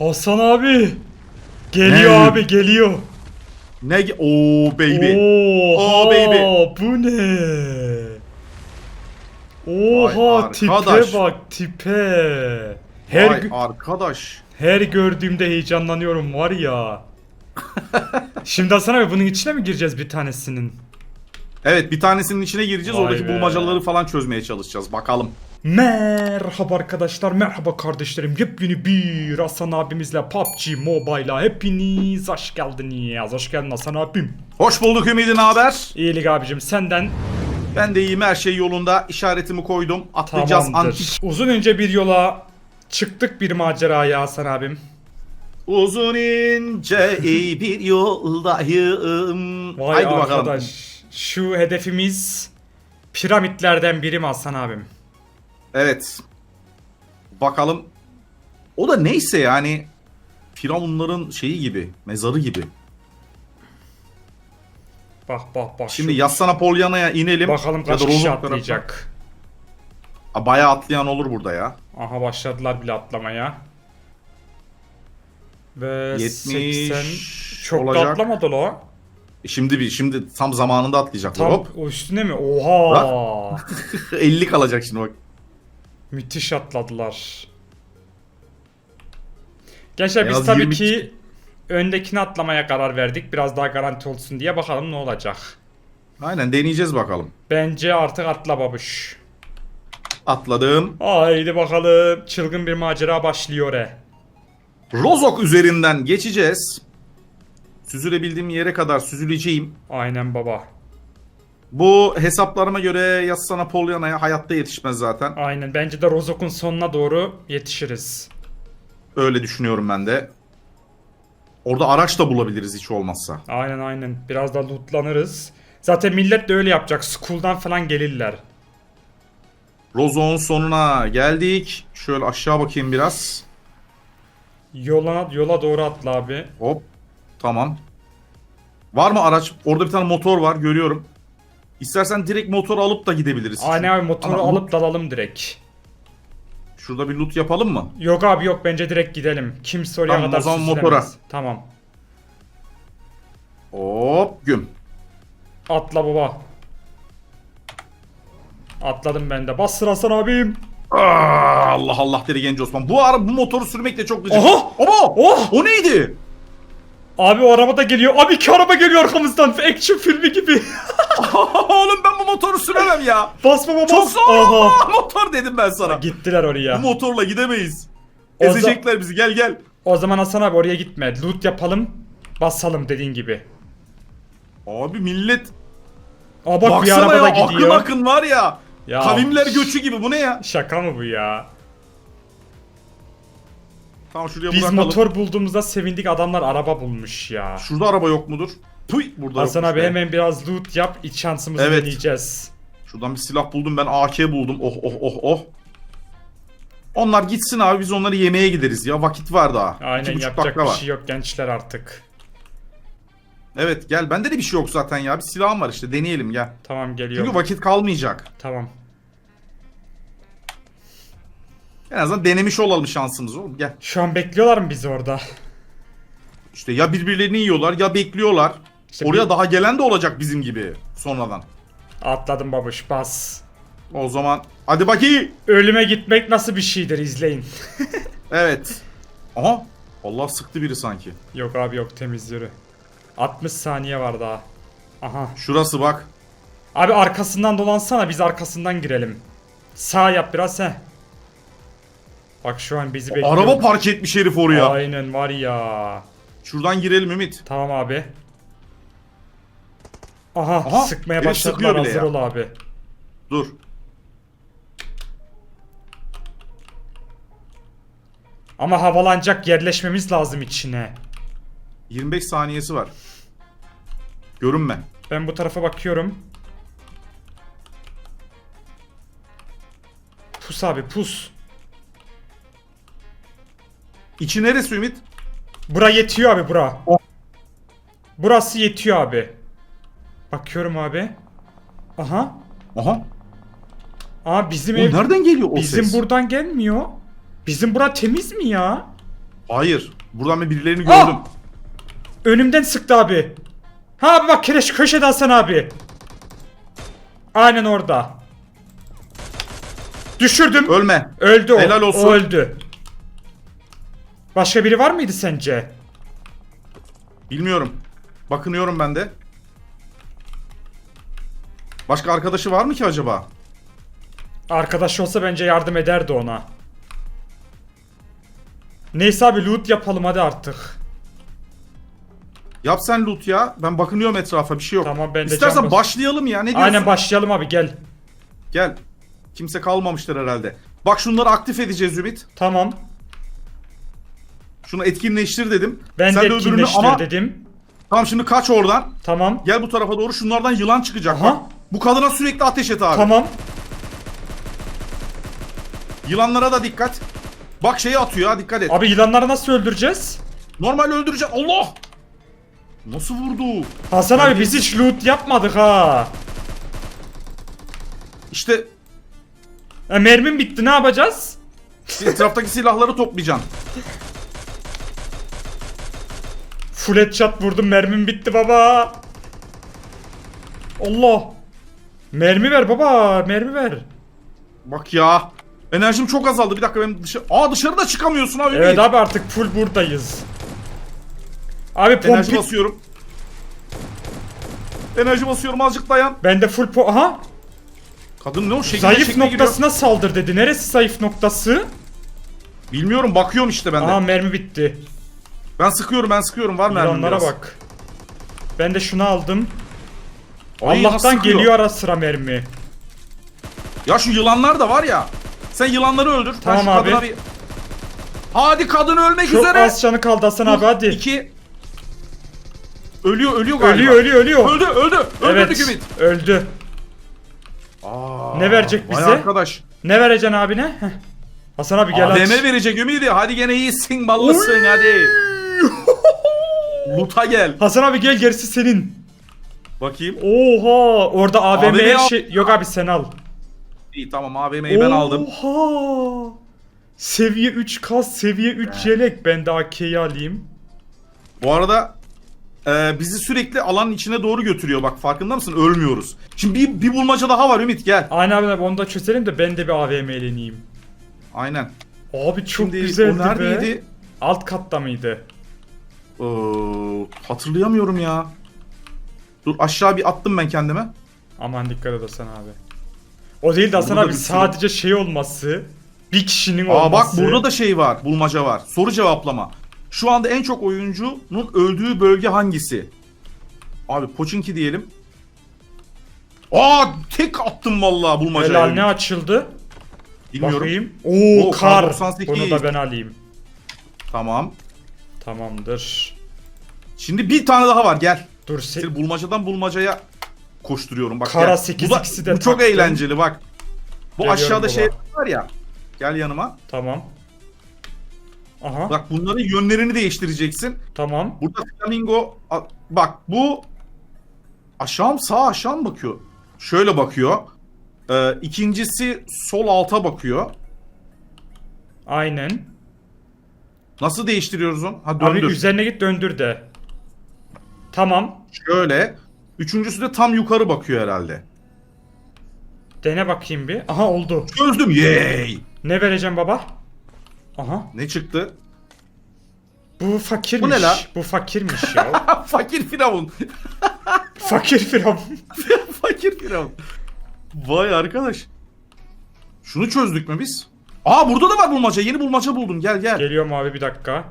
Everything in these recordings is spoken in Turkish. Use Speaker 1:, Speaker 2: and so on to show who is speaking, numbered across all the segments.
Speaker 1: Hasan abi. Geliyor
Speaker 2: Ne?
Speaker 1: abi geliyor.
Speaker 2: Ne? ge- Oo baby.
Speaker 1: Oha
Speaker 2: Oh, baby.
Speaker 1: bu ne? Oha
Speaker 2: Vay
Speaker 1: tipe
Speaker 2: arkadaş.
Speaker 1: bak tipe. Her
Speaker 2: Vay
Speaker 1: gö-
Speaker 2: arkadaş.
Speaker 1: her gördüğümde heyecanlanıyorum var ya. Şimdi Hasan abi bunun içine mi gireceğiz bir tanesinin?
Speaker 2: Evet bir tanesinin içine gireceğiz.
Speaker 1: Vay
Speaker 2: Oradaki
Speaker 1: be.
Speaker 2: bulmacaları falan çözmeye çalışacağız. Bakalım.
Speaker 1: Merhaba arkadaşlar, merhaba kardeşlerim. Yepyeni bir Hasan abimizle PUBG Mobile'a hepiniz hoş geldiniz. Hoş geldin Hasan abim.
Speaker 2: Hoş bulduk Ümidi ne haber?
Speaker 1: İyilik abicim senden
Speaker 2: Ben de iyiyim her şey yolunda. İşaretimi koydum. Atlayacağız
Speaker 1: tamamdır.
Speaker 2: antik.
Speaker 1: Uzun önce bir yola çıktık bir maceraya Hasan abim.
Speaker 2: Uzun ince iyi bir yoldayım.
Speaker 1: Vay
Speaker 2: Haydi
Speaker 1: arkadaş.
Speaker 2: bakalım.
Speaker 1: Şu hedefimiz piramitlerden biri mi Hasan abim?
Speaker 2: Evet. Bakalım. O da neyse yani. Firavunların şeyi gibi. Mezarı gibi.
Speaker 1: Bak bak bak.
Speaker 2: Şimdi
Speaker 1: şu-
Speaker 2: Yassana Polyana'ya inelim.
Speaker 1: bakalım kaç
Speaker 2: da
Speaker 1: kişi atlayacak.
Speaker 2: Aa, Bayağı atlayan olur burada ya.
Speaker 1: Aha başladılar bile atlamaya. Ve
Speaker 2: 70
Speaker 1: 80 çok da
Speaker 2: olacak.
Speaker 1: atlamadı la.
Speaker 2: E Şimdi bir şimdi tam zamanında atlayacaklar.
Speaker 1: Tam
Speaker 2: Hop.
Speaker 1: o üstüne mi? Oha!
Speaker 2: 50 kalacak şimdi bak.
Speaker 1: Müthiş atladılar. Gençler
Speaker 2: En
Speaker 1: biz tabii
Speaker 2: 20
Speaker 1: ki öndekini atlamaya karar verdik. Biraz daha garanti olsun diye bakalım ne olacak.
Speaker 2: Aynen deneyeceğiz bakalım.
Speaker 1: Bence artık atla babuş.
Speaker 2: Atladım.
Speaker 1: Haydi bakalım. Çılgın bir macera başlıyor e.
Speaker 2: Rozok üzerinden geçeceğiz. Süzülebildiğim yere kadar süzüleceğim.
Speaker 1: Aynen baba.
Speaker 2: Bu hesaplarıma göre Yassana Polyana'ya hayatta yetişmez zaten.
Speaker 1: Aynen. Bence de Rozok'un sonuna doğru yetişiriz.
Speaker 2: Öyle düşünüyorum ben de. Orada araç da bulabiliriz hiç olmazsa.
Speaker 1: Aynen aynen. Biraz da lootlanırız. Zaten millet de öyle yapacak. School'dan falan gelirler.
Speaker 2: Rozok'un sonuna geldik. Şöyle aşağı bakayım biraz.
Speaker 1: Yola, yola doğru atla abi.
Speaker 2: Hop. Tamam. Var mı araç? Orada bir tane motor var görüyorum. İstersen direkt motor alıp da gidebiliriz.
Speaker 1: Aynen abi motoru
Speaker 2: Ama
Speaker 1: alıp dalalım direkt.
Speaker 2: Şurada bir loot yapalım mı?
Speaker 1: Yok abi yok bence direkt gidelim. Kimse oraya
Speaker 2: Tamam,
Speaker 1: kadar
Speaker 2: o zaman motora.
Speaker 1: Tamam.
Speaker 2: Hop güm.
Speaker 1: Atla baba. Atladım ben de. Bas sıra Hasan abim.
Speaker 2: Aa, Allah Allah dedi genç Osman. Bu ara bu motoru sürmek de çok gıcık.
Speaker 1: Aha!
Speaker 2: Oba!
Speaker 1: Oh!
Speaker 2: O neydi?
Speaker 1: Abi o araba da geliyor. Abi iki araba geliyor arkamızdan. Action filmi gibi.
Speaker 2: Oğlum ben bu motoru süremem ya.
Speaker 1: bas baba bas.
Speaker 2: Çok zor
Speaker 1: Aha.
Speaker 2: motor dedim ben sana.
Speaker 1: Gittiler
Speaker 2: Bu
Speaker 1: oraya.
Speaker 2: motorla gidemeyiz.
Speaker 1: O
Speaker 2: Ezecekler bizi gel gel.
Speaker 1: O zaman Hasan abi oraya gitme. Loot yapalım. Basalım dediğin gibi.
Speaker 2: Abi millet
Speaker 1: Aa bak bir
Speaker 2: baksana
Speaker 1: da
Speaker 2: ya
Speaker 1: gidiyor.
Speaker 2: akın akın var ya.
Speaker 1: Ya.
Speaker 2: Kavimler göçü gibi bu ne ya?
Speaker 1: Şaka mı bu ya?
Speaker 2: Tamam şuraya
Speaker 1: Biz
Speaker 2: bırakalım.
Speaker 1: motor bulduğumuzda sevindik adamlar araba bulmuş ya.
Speaker 2: Şurada araba yok mudur? Puy burada
Speaker 1: Hasan abi hemen biraz loot yap. iç şansımızı
Speaker 2: Evet.
Speaker 1: deneyeceğiz.
Speaker 2: Şuradan bir silah buldum ben AK buldum. Oh oh oh oh. Onlar gitsin abi biz onları yemeğe gideriz ya vakit var daha. İki
Speaker 1: Aynen
Speaker 2: buçuk
Speaker 1: yapacak
Speaker 2: dakika
Speaker 1: bir
Speaker 2: var.
Speaker 1: şey yok gençler artık.
Speaker 2: Evet gel bende de bir şey yok zaten ya bir silahım var işte deneyelim gel.
Speaker 1: Tamam geliyor.
Speaker 2: Çünkü vakit kalmayacak.
Speaker 1: Tamam.
Speaker 2: En azından denemiş olalım şansımızı oğlum gel.
Speaker 1: Şu an bekliyorlar mı bizi orada?
Speaker 2: İşte ya birbirlerini yiyorlar ya bekliyorlar.
Speaker 1: İşte
Speaker 2: Oraya
Speaker 1: bir-
Speaker 2: daha gelen de olacak bizim gibi sonradan.
Speaker 1: Atladım babuş bas.
Speaker 2: O zaman hadi bakayım.
Speaker 1: Ölüme gitmek nasıl bir şeydir izleyin.
Speaker 2: Evet. Aha. Allah sıktı biri sanki.
Speaker 1: yok abi yok temiz yürü. 60 saniye var daha. Aha.
Speaker 2: Şurası bak.
Speaker 1: Abi arkasından dolansana biz arkasından girelim. Sağ yap biraz he. Bak şu an bizi bekliyor.
Speaker 2: Araba park etmiş herif oraya.
Speaker 1: Aynen var ya.
Speaker 2: Şuradan girelim Ümit.
Speaker 1: Tamam abi. Aha,
Speaker 2: Aha,
Speaker 1: sıkmaya
Speaker 2: herif
Speaker 1: başladılar
Speaker 2: sıkıyor bile
Speaker 1: hazır
Speaker 2: ya.
Speaker 1: ol abi.
Speaker 2: Dur.
Speaker 1: Ama havalanacak yerleşmemiz lazım içine.
Speaker 2: 25 saniyesi var. Görünme.
Speaker 1: Ben bu tarafa bakıyorum. Pus abi pus.
Speaker 2: İçi neresi Ümit?
Speaker 1: Bura yetiyor abi bura.
Speaker 2: Oh.
Speaker 1: Burası yetiyor abi. Bakıyorum abi. Aha.
Speaker 2: Aha.
Speaker 1: Aa bizim ev
Speaker 2: nereden geliyor o
Speaker 1: bizim
Speaker 2: ses?
Speaker 1: buradan gelmiyor. Bizim bura temiz mi ya?
Speaker 2: Hayır. Buradan ben birilerini gördüm.
Speaker 1: Önümden sıktı abi. Ha abi bak kireç köşede Hasan abi. Aynen orada. Düşürdüm.
Speaker 2: Ölme.
Speaker 1: Öldü o.
Speaker 2: Helal olsun.
Speaker 1: O öldü. Başka biri var mıydı sence?
Speaker 2: Bilmiyorum. Bakınıyorum ben de. Başka arkadaşı var mı ki acaba?
Speaker 1: Arkadaş olsa bence yardım ederdi ona. Neyse abi loot yapalım hadi artık.
Speaker 2: Yap sen loot ya. Ben bakınıyorum etrafa bir şey yok.
Speaker 1: Tamam, ben de
Speaker 2: İstersen
Speaker 1: can bas-
Speaker 2: başlayalım ya. Ne diyorsun?
Speaker 1: Aynen başlayalım abi gel.
Speaker 2: Gel. Kimse kalmamıştır herhalde. Bak şunları aktif edeceğiz Ümit.
Speaker 1: Tamam.
Speaker 2: Şunu etkinleştir dedim.
Speaker 1: Ben
Speaker 2: Sen
Speaker 1: de
Speaker 2: öbürünü
Speaker 1: etkinleştir dedim.
Speaker 2: tamam şimdi kaç oradan.
Speaker 1: Tamam.
Speaker 2: Gel bu tarafa doğru şunlardan yılan çıkacak.
Speaker 1: Aha.
Speaker 2: Bak. Bu kadına sürekli ateş et abi.
Speaker 1: Tamam.
Speaker 2: Yılanlara da dikkat. Bak şeyi atıyor ha dikkat et.
Speaker 1: Abi yılanları nasıl öldüreceğiz?
Speaker 2: Normal öldürecek. Allah! Nasıl vurdu?
Speaker 1: Hasan abi biz hiç loot yapmadık ha.
Speaker 2: İşte
Speaker 1: E, mermim bitti ne yapacağız?
Speaker 2: etraftaki silahları toplayacaksın.
Speaker 1: Full headshot vurdum mermim bitti baba. Allah. Mermi ver baba mermi ver.
Speaker 2: Bak ya. Enerjim çok azaldı. Bir dakika benim dışarı... Aa dışarıda çıkamıyorsun abi.
Speaker 1: Evet abi artık full buradayız. Abi
Speaker 2: Enerji
Speaker 1: pompi...
Speaker 2: basıyorum. Enerji basıyorum azıcık dayan.
Speaker 1: Ben de full po... Aha.
Speaker 2: Kadın ne o şekilde
Speaker 1: Zayıf
Speaker 2: şekline giriyor.
Speaker 1: noktasına saldır dedi. Neresi zayıf noktası?
Speaker 2: Bilmiyorum bakıyorum işte ben de.
Speaker 1: Aha mermi bitti.
Speaker 2: Ben sıkıyorum ben sıkıyorum var
Speaker 1: Yılanlara
Speaker 2: biraz.
Speaker 1: bak. Ben de şunu aldım.
Speaker 2: Ay,
Speaker 1: Allah'tan
Speaker 2: sıkıyor?
Speaker 1: geliyor ara sıra mermi.
Speaker 2: Ya şu yılanlar da var ya. Sen yılanları öldür. Ben
Speaker 1: Tamam
Speaker 2: şu
Speaker 1: abi.
Speaker 2: Bir... Hadi kadın ölmek
Speaker 1: Çok
Speaker 2: üzere.
Speaker 1: az canı kaldı Hasan abi hadi.
Speaker 2: İki. Ölüyor ölüyor galiba.
Speaker 1: Ölüyor ölüyor ölüyor.
Speaker 2: Öldü öldü. Öldürdük
Speaker 1: evet.
Speaker 2: Ümit.
Speaker 1: Öldü.
Speaker 2: Aa,
Speaker 1: Ne verecek bize?
Speaker 2: arkadaş.
Speaker 1: Ne vereceksin abine? Heh. Hasan abi gel aç.
Speaker 2: AVM verecek Ümidi. Hadi gene iyisin ballısın hadi. Luta gel.
Speaker 1: Hasan abi gel gerisi senin.
Speaker 2: Bakayım.
Speaker 1: Oha orada AVM'ye
Speaker 2: AVM
Speaker 1: şey yok abi sen al.
Speaker 2: İyi tamam AVM'yi ben aldım.
Speaker 1: Oha. Seviye 3 kas, seviye 3 yelek. Ben de AK'yi alayım.
Speaker 2: Bu arada e, bizi sürekli alanın içine doğru götürüyor. Bak farkında mısın? Ölmüyoruz. Şimdi bir, bir bulmaca daha var Ümit gel.
Speaker 1: Aynen abi abi onu da çözelim de ben de bir AVM'leneyim.
Speaker 2: Aynen.
Speaker 1: Abi çok
Speaker 2: Şimdi
Speaker 1: güzeldi
Speaker 2: o
Speaker 1: be.
Speaker 2: neredeydi?
Speaker 1: Alt katta mıydı?
Speaker 2: Ee, hatırlayamıyorum ya. Dur aşağı bir attım ben kendime.
Speaker 1: Aman dikkat et Hasan abi. O değil de Hasan
Speaker 2: Burada
Speaker 1: abi
Speaker 2: bir sürü-
Speaker 1: sadece şey olması. Bir kişinin olması.
Speaker 2: Aa bak burada da şey var. Bulmaca var. Soru cevaplama. Şu anda en çok oyuncunun öldüğü bölge hangisi? Abi Pochinki diyelim. Aa tek attım vallahi bulmacayı.
Speaker 1: Helal ne açıldı?
Speaker 2: Bilmiyorum.
Speaker 1: Bakayım. Oo,
Speaker 2: Oo,
Speaker 1: kar.
Speaker 2: kar 98.
Speaker 1: Bunu da ben alayım.
Speaker 2: Tamam.
Speaker 1: Tamamdır.
Speaker 2: Şimdi bir tane daha var gel.
Speaker 1: Dur se-
Speaker 2: bulmacadan bulmacaya koşturuyorum bak.
Speaker 1: Kara. 8
Speaker 2: bu, da-
Speaker 1: ikisi de
Speaker 2: bu çok
Speaker 1: taktım.
Speaker 2: eğlenceli bak. Bu
Speaker 1: Geliyorum
Speaker 2: aşağıda
Speaker 1: baba.
Speaker 2: şey var ya. Gel yanıma.
Speaker 1: Tamam. Aha.
Speaker 2: Bak bunların yönlerini değiştireceksin.
Speaker 1: Tamam.
Speaker 2: Burada flamingo a- bak bu aşağı mı sağ aşağı mı bakıyor? Şöyle bakıyor. Ee, ikincisi sol alta bakıyor.
Speaker 1: Aynen.
Speaker 2: Nasıl değiştiriyoruz onu? Ha
Speaker 1: Abi
Speaker 2: döndür.
Speaker 1: üzerine git döndür de. Tamam.
Speaker 2: Şöyle. Üçüncüsü de tam yukarı bakıyor herhalde.
Speaker 1: Dene bakayım bir. Aha oldu.
Speaker 2: Çözdüm. Yay!
Speaker 1: Ne vereceğim baba? Aha.
Speaker 2: Ne çıktı?
Speaker 1: Bu fakirmiş.
Speaker 2: Bu ne la?
Speaker 1: Bu fakirmiş ya.
Speaker 2: Fakir firavun.
Speaker 1: Fakir firavun.
Speaker 2: Fakir firavun. Vay arkadaş. Şunu çözdük mü biz? Aa burada da var bulmaca. Yeni bulmaca buldum. Gel gel.
Speaker 1: Geliyorum abi bir dakika.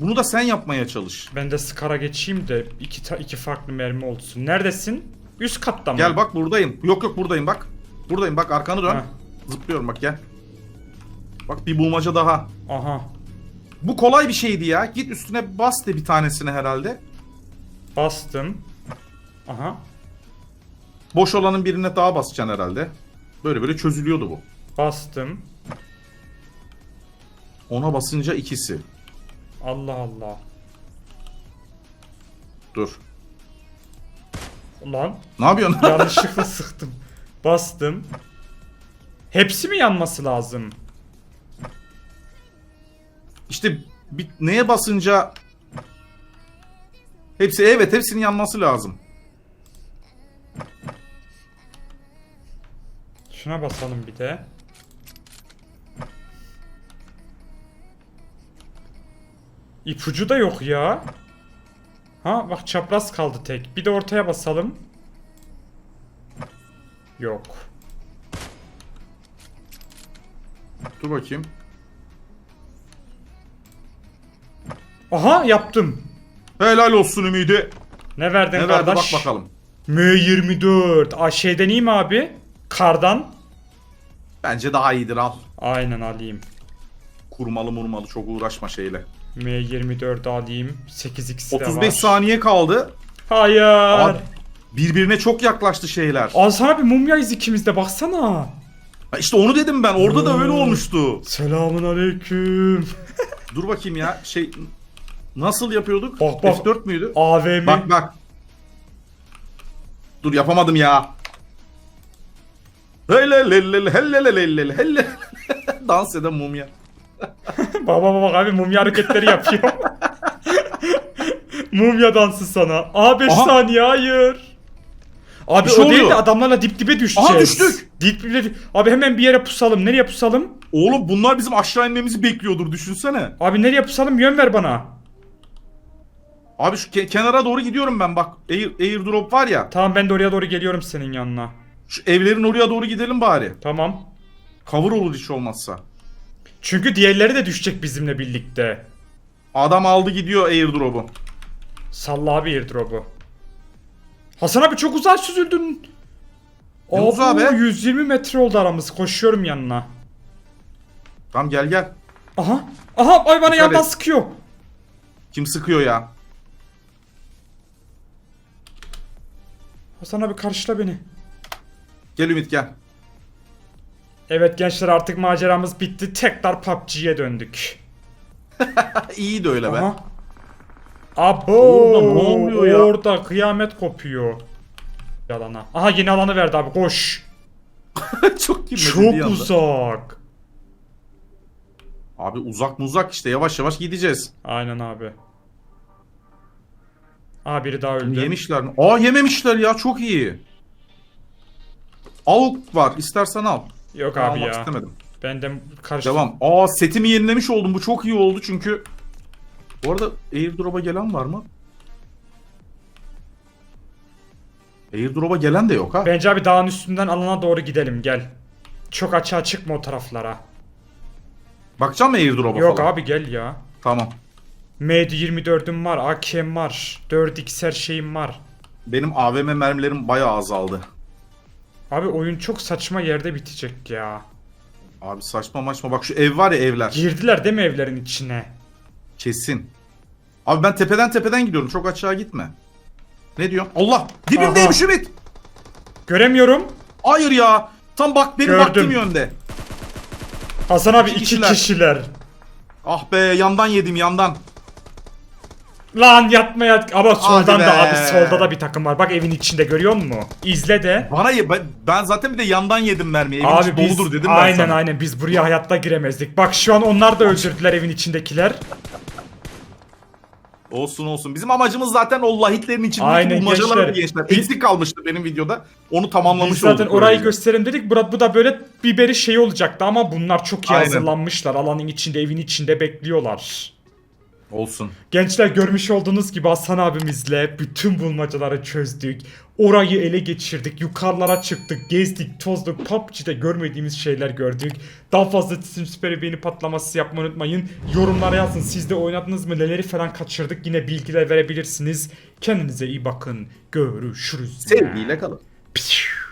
Speaker 2: Bunu da sen yapmaya çalış.
Speaker 1: Ben de Scar'a geçeyim de iki, ta- iki farklı mermi olsun. Neredesin? Üst katta mı?
Speaker 2: Gel bak buradayım. Yok yok buradayım bak. Buradayım bak arkanı dön.
Speaker 1: Ha.
Speaker 2: Zıplıyorum bak gel. Bak bir bulmaca daha.
Speaker 1: Aha.
Speaker 2: Bu kolay bir şeydi ya. Git üstüne bas de bir tanesine herhalde.
Speaker 1: Bastım. Aha.
Speaker 2: Boş olanın birine daha basacaksın herhalde. Böyle böyle çözülüyordu bu.
Speaker 1: Bastım.
Speaker 2: Ona basınca ikisi.
Speaker 1: Allah Allah.
Speaker 2: Dur.
Speaker 1: Ulan
Speaker 2: Ne yapıyorsun?
Speaker 1: yanlışlıkla sıktım. Bastım. Hepsi mi yanması lazım?
Speaker 2: işte bir, neye basınca hepsi evet hepsinin yanması lazım.
Speaker 1: Şuna basalım bir de. İpucu da yok ya. Ha bak çapraz kaldı tek. Bir de ortaya basalım. Yok.
Speaker 2: Dur bakayım.
Speaker 1: Aha yaptım.
Speaker 2: Helal olsun Ümidi.
Speaker 1: Ne verdin
Speaker 2: Ne verdi bak
Speaker 1: kardeş?
Speaker 2: bakalım.
Speaker 1: M24. Aa, şeyden iyi mi abi? Kardan.
Speaker 2: Bence daha iyidir al.
Speaker 1: Aynen alayım.
Speaker 2: Kurmalı murmalı çok uğraşma şeyle.
Speaker 1: M24 alayım. 8x de var.
Speaker 2: 35 saniye kaldı.
Speaker 1: Hayır.
Speaker 2: Abi, birbirine çok yaklaştı şeyler.
Speaker 1: Al sana bir mumyayız ikimiz de baksana.
Speaker 2: Ha, İşte onu dedim ben. Orada da öyle olmuştu.
Speaker 1: Selamun aleyküm.
Speaker 2: Dur bakayım ya. Şey nasıl yapıyorduk?
Speaker 1: Bak, bak.
Speaker 2: F4 müydü?
Speaker 1: AVM.
Speaker 2: Bak bak. Dur yapamadım ya. Hele hele hele hele hele hele hele. Dans eden mumya.
Speaker 1: Baba baba abi mumya hareketleri yapıyor. mumya dansı sana. Aa 5
Speaker 2: Aha.
Speaker 1: saniye hayır. Abi
Speaker 2: Bir şey
Speaker 1: o değil de
Speaker 2: oluyor.
Speaker 1: adamlarla dip dibe düşeceğiz.
Speaker 2: Aha, düştük.
Speaker 1: Dip dibe Abi hemen bir yere pusalım. Nereye pusalım?
Speaker 2: Oğlum bunlar bizim aşağı inmemizi bekliyordur düşünsene.
Speaker 1: Abi nereye pusalım? Yön ver bana.
Speaker 2: Abi şu ke- kenara doğru gidiyorum ben bak. Air, airdrop var ya.
Speaker 1: Tamam ben de oraya doğru geliyorum senin yanına.
Speaker 2: Şu evlerin oraya doğru gidelim bari.
Speaker 1: Tamam.
Speaker 2: Cover olur hiç olmazsa.
Speaker 1: Çünkü diğerleri de düşecek bizimle birlikte.
Speaker 2: Adam aldı gidiyor airdrop'u.
Speaker 1: Salla abi airdrop'u. Hasan abi çok uzağa süzüldün.
Speaker 2: Uzağı
Speaker 1: Abi
Speaker 2: be?
Speaker 1: 120 metre oldu aramız. Koşuyorum yanına.
Speaker 2: Tamam gel gel.
Speaker 1: Aha. Aha ay bana
Speaker 2: Dikkat
Speaker 1: yandan
Speaker 2: et.
Speaker 1: sıkıyor.
Speaker 2: Kim sıkıyor ya?
Speaker 1: Hasan abi karşıla beni.
Speaker 2: Gel Ümit gel.
Speaker 1: Evet gençler artık maceramız bitti. Tekrar PUBG'ye döndük.
Speaker 2: İyi de öyle be.
Speaker 1: Aha. Abo.
Speaker 2: Orada ne oluyor ya?
Speaker 1: Orada kıyamet kopuyor. Yalana. Aha yeni alanı verdi abi koş.
Speaker 2: Çok girmedi bir
Speaker 1: Çok
Speaker 2: anda.
Speaker 1: uzak.
Speaker 2: Abi uzak muzak işte yavaş yavaş gideceğiz.
Speaker 1: Aynen abi. Aa biri daha öldü.
Speaker 2: Yemişler mi? Aa yememişler ya çok iyi. Al var istersen al.
Speaker 1: Yok abi
Speaker 2: almak
Speaker 1: ya.
Speaker 2: istemedim.
Speaker 1: Ben de karşı...
Speaker 2: Devam. Aa setimi yenilemiş oldum bu çok iyi oldu çünkü. Bu arada airdrop'a gelen var mı? Airdrop'a gelen de yok ha.
Speaker 1: Bence abi dağın üstünden alana doğru gidelim gel. Çok açığa çıkma o taraflara.
Speaker 2: Bakacağım mı airdrop'a
Speaker 1: Yok
Speaker 2: falan?
Speaker 1: abi gel ya.
Speaker 2: Tamam.
Speaker 1: MD24'üm var, AK'm var, 4x her şeyim var.
Speaker 2: Benim AVM mermilerim bayağı azaldı.
Speaker 1: Abi oyun çok saçma yerde bitecek ya.
Speaker 2: Abi saçma maçma bak şu ev var ya evler.
Speaker 1: Girdiler değil mi evlerin içine?
Speaker 2: Kesin. Abi ben tepeden tepeden gidiyorum. Çok aşağı gitme. Ne diyorsun? Allah! Dibimdeymiş Ümit!
Speaker 1: Göremiyorum.
Speaker 2: Hayır ya! Tam bak benim
Speaker 1: Gördüm.
Speaker 2: baktığım yönde.
Speaker 1: Hasan abi
Speaker 2: İki
Speaker 1: iki
Speaker 2: kişiler.
Speaker 1: kişiler.
Speaker 2: Ah be yandan yedim yandan.
Speaker 1: Lan yatma yat. Ama soldan da abi solda da bir takım var. Bak evin içinde görüyor musun? İzle de.
Speaker 2: Bana ye, ben, ben zaten bir de yandan yedim mermiyi. Evin
Speaker 1: Abi
Speaker 2: içi
Speaker 1: biz
Speaker 2: doludur dedim ben
Speaker 1: aynen
Speaker 2: sana.
Speaker 1: aynen biz buraya hayatta giremezdik. Bak şu an onlar da öldürdüler evin içindekiler.
Speaker 2: Olsun olsun. Bizim amacımız zaten o lahitlerin içindeki
Speaker 1: Aynen,
Speaker 2: bulmacaları
Speaker 1: gençler.
Speaker 2: gençler.
Speaker 1: Biz-
Speaker 2: Eksik kalmıştı benim videoda. Onu tamamlamış
Speaker 1: Biz zaten
Speaker 2: olduk.
Speaker 1: orayı
Speaker 2: böylece.
Speaker 1: gösterelim dedik. Burada bu da böyle biberi şey olacaktı ama bunlar çok iyi
Speaker 2: Aynen.
Speaker 1: hazırlanmışlar. Alanın içinde, evin içinde bekliyorlar.
Speaker 2: Olsun.
Speaker 1: Gençler görmüş olduğunuz gibi Hasan abimizle bütün bulmacaları çözdük. Orayı ele geçirdik. Yukarılara çıktık. Gezdik, tozduk. PUBG'de görmediğimiz şeyler gördük. Daha fazla Steam Süper'i beğeni patlaması yapmayı unutmayın. Yorumlara yazın. Siz de oynadınız mı? Neleri falan kaçırdık? Yine bilgiler verebilirsiniz. Kendinize iyi bakın. Görüşürüz.
Speaker 2: Sevgiyle kalın.
Speaker 1: Pişt.